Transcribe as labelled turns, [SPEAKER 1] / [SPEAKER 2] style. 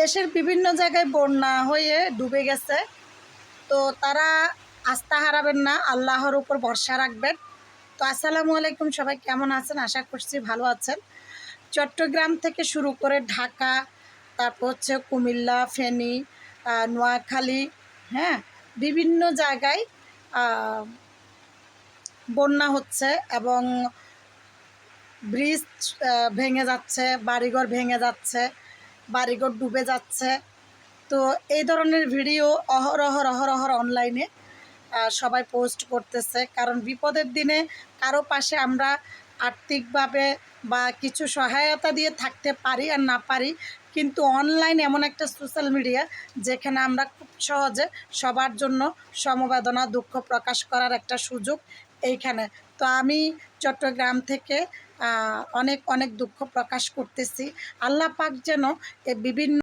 [SPEAKER 1] দেশের বিভিন্ন জায়গায় বন্যা হয়ে ডুবে গেছে। তো তারা আস্থা হারাবেন না, আল্লাহর উপর ভরসা রাখবেন। তো আসসালামু আলাইকুম, সবাই কেমন আছেন? আশা করছি ভালো আছেন। চট্টগ্রাম থেকে শুরু করে ঢাকা, তারপর হচ্ছে কুমিল্লা, ফেনী নোয়াখালী হ্যাঁ বিভিন্ন জায়গায় বন্যা হচ্ছে এবং ব্রিজ ভেঙে যাচ্ছে, বাড়িঘর ভেঙে যাচ্ছে। বাড়িঘর ডুবে যাচ্ছে। তো এই ধরনের ভিডিও অহরহ অহরহ অনলাইনে সবাই পোস্ট করতেছে। কারণ বিপদের দিনে কারও পাশে আমরা আর্থিকভাবে বা কিছু সহায়তা দিয়ে থাকতে পারি আর না পারি, কিন্তু অনলাইন এমন একটা সোশ্যাল মিডিয়া যেখানে আমরা খুব সহজে সবার জন্য সমবেদনা, দুঃখ প্রকাশ করার একটা সুযোগ এইখানে। তো আমি চট্টগ্রাম থেকে অনেক অনেক দুঃখ প্রকাশ করতেছি। আল্লাহ পাক যেন বিভিন্ন